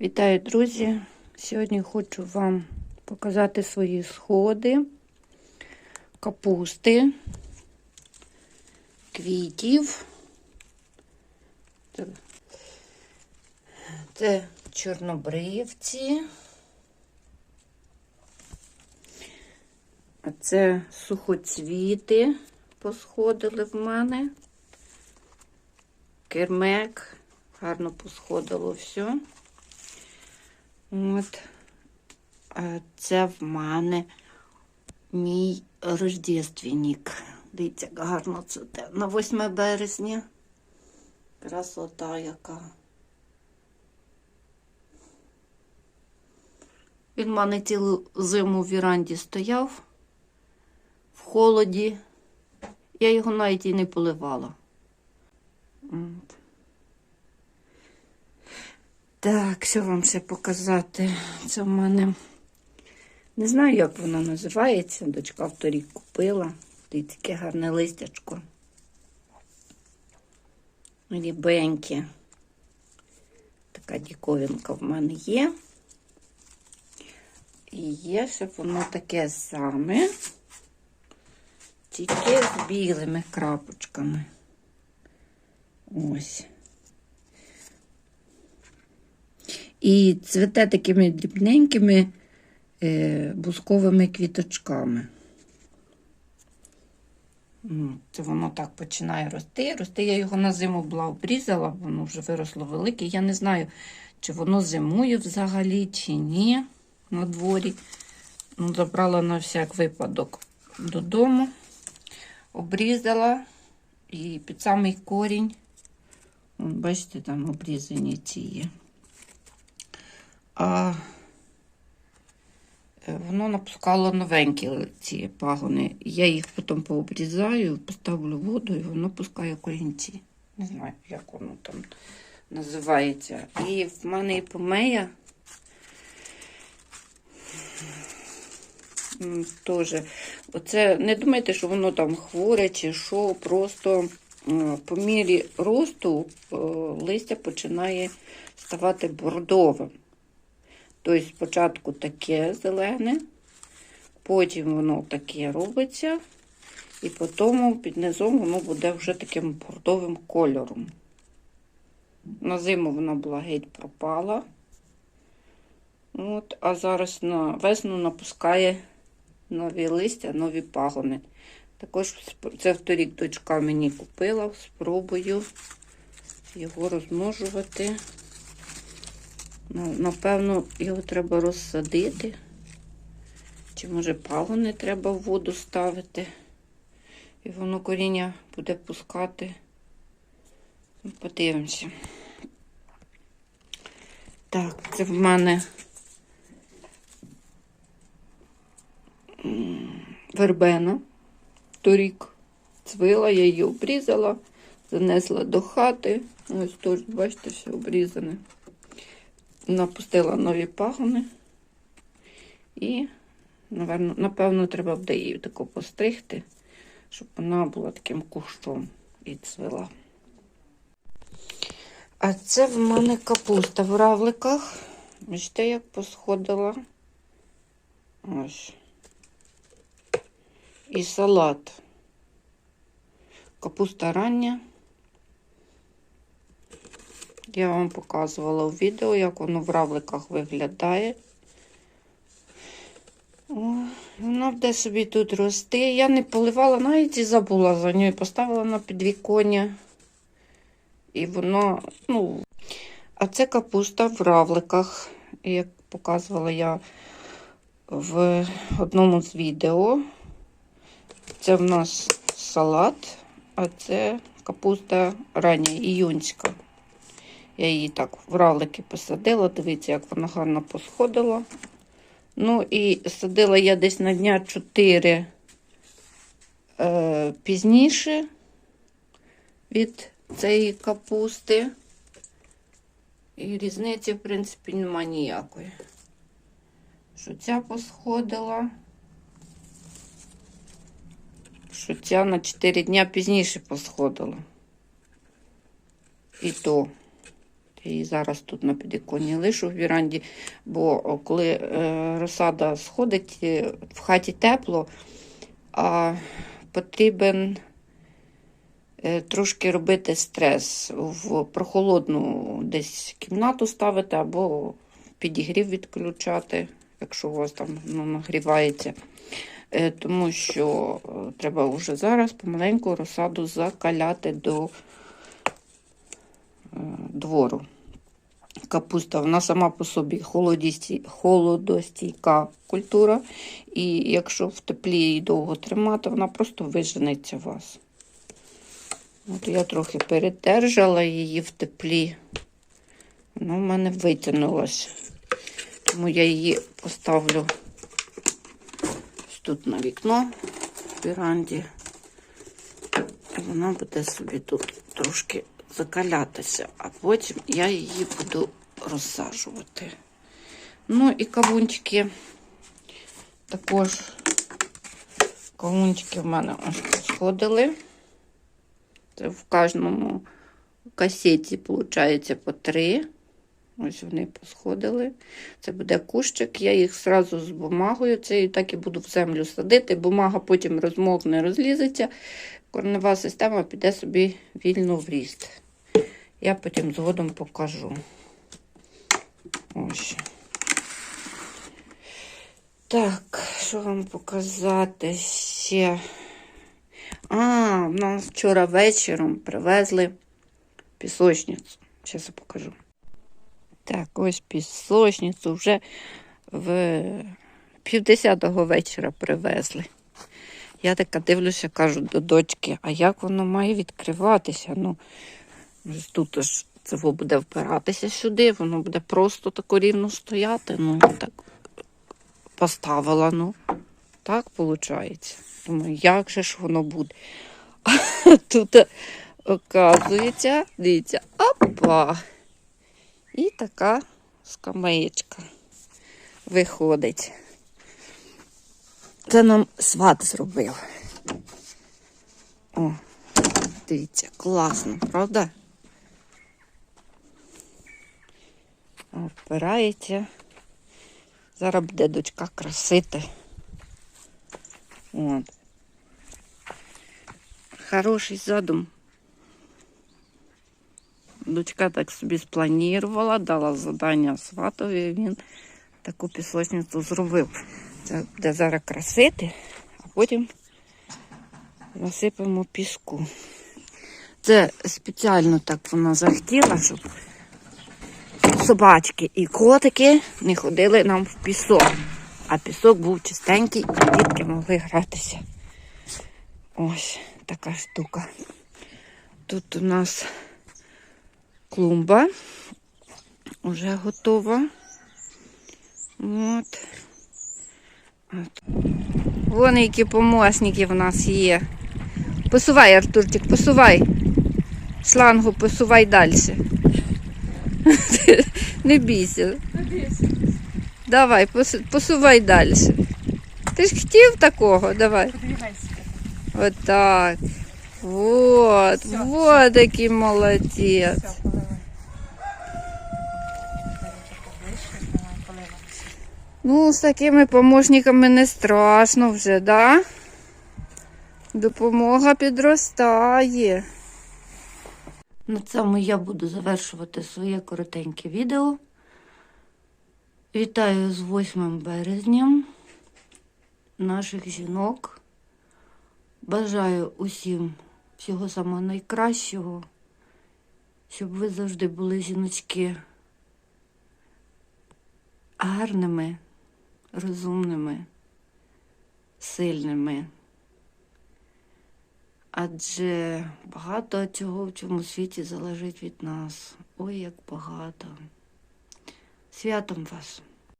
Вітаю, друзі! Сьогодні хочу вам показати свої сходи, капусти, квітів. Це, чорнобривці. А це сухоцвіти посходили в мене. Кермек. Гарно посходило все. От. Це в мене мій рождественник. Дивіться, гарно цвіте. На 8 березня. Красота яка. Він в мене цілу зиму в віранді стояв в холоді. Я його навіть і не поливала. Так, що вам ще показати? Це в мене не знаю, як воно називається. Дочка вторік купила. Дивіться, таке гарне листячко. Рібеньке. Така діковинка в мене є. І є ще воно таке саме, тільки з білими крапочками. Ось. І цвете такими дрібненькими е, бусковими квіточками. Це воно так починає рости. Рости я його на зиму була обрізала, воно вже виросло велике. Я не знаю, чи воно зимує взагалі, чи ні на дворі. Ну, забрала на всяк випадок додому, обрізала і під самий корінь. Бачите, там обрізані ці є. А е, воно напускало новенькі ці пагони. Я їх потім пообрізаю, поставлю воду і воно пускає корінці. Не знаю, як воно там називається. І в мене і помея. Оце не думайте, що воно там хворе чи що, просто по мірі росту е, листя починає ставати бордовим. Тобто спочатку таке зелене, потім воно таке робиться, і потім під низом воно буде вже таким бордовим кольором. На зиму вона була геть пропала. От, а зараз на весну напускає нові листя, нові пагони. Також це вторік дочка мені купила, спробую його розмножувати. Ну, напевно, його треба розсадити. Чи може пагони треба в воду ставити. І воно коріння буде пускати. Ну, Подивимося. Так, це в мене вербена. Торік цвила, я її обрізала, занесла до хати. Ось теж, бачите, все обрізане напустила нові пагони. І, напевно, треба буде її тако постригти, щоб вона була таким кущом і цвела. А це в мене капуста в равликах. Бачите, як посходила. Ось. І салат. Капуста рання. Я вам показувала в відео, як воно в равликах виглядає. О, вона буде собі тут рости. Я не поливала, навіть і забула за нею. Поставила на підвіконня. І воно, ну, а це капуста в равликах, як показувала я в одному з відео. Це в нас салат, а це капуста рання, іюнська. Я її так в равлики посадила. Дивіться, як вона гарно посходила. Ну і садила я десь на дня 4 е, пізніше від цієї капусти. І різниці, в принципі, нема ніякої. Що ця посходила, що ця на 4 дня пізніше посходила. І то. Її зараз тут на підвіконні лишу в віранді, бо коли е, розсада сходить, е, в хаті тепло, а потрібен е, трошки робити стрес в прохолодну десь кімнату ставити або підігрів відключати, якщо у вас там ну, нагрівається. Тому що треба вже зараз помаленьку розсаду закаляти до двору. Капуста, вона сама по собі холодостійка культура, і якщо в теплі її довго тримати, вона просто виженеться вас. От я трохи передержала її в теплі. Вона в мене витягнулася. Тому я її поставлю тут на вікно в віранді. І вона буде собі тут трошки закалятися, а потім я її буду розсаджувати. Ну і кавунчики також кавунчики в мене ось сходили. Це в кожному касеті, виходить, по три. Ось вони посходили. Це буде кущик. Я їх зразу з бумагою цією так і буду в землю садити. Бумага потім розмокне, розлізеться. Корнева система піде собі вільно в ріст. Я потім згодом покажу. Ось. Так, що вам показати ще? А, нас вчора вечором привезли пісочницю. Зараз я покажу. Так, ось пісочницю вже в півдесятого вечора привезли. Я така дивлюся, кажу до дочки, а як воно має відкриватися? Ну, тут аж це буде впиратися сюди, воно буде просто тако рівно стояти. Ну, я так поставила, ну. Так виходить. Думаю, як же ж воно буде? Тут, оказується, дивіться, опа! І така скамеєчка виходить. Це нам сват зробив. О, дивіться, класно, правда? Впирається. Зараз буде дочка красити. От. Хороший задум. Дочка так собі спланувала, дала завдання сватові, він таку пісочницю зробив. Це буде зараз красити, а потім насипемо піску. Це спеціально так вона захотіла, щоб собачки і котики не ходили нам в пісок. А пісок був чистенький, і дітки могли гратися. Ось така штука. Тут у нас клумба вже готова. От. От. Вон які помощники в нас є. Посувай, Артурчик, посувай. Шлангу посувай далі. Не бійся. Давай, посувай далі. Ти ж хотів такого? Давай. Отак. Вот, вот який молодець. Ну, з такими помощниками не страшно вже, да? Допомога підростає. На цьому я буду завершувати своє коротеньке відео. Вітаю з 8 березням наших жінок. Бажаю усім всього самого найкращого, щоб ви завжди були жіночки гарними, розумними, сильними. Адже багато чого в цьому світі залежить від нас. Ой, як багато. Святом вас!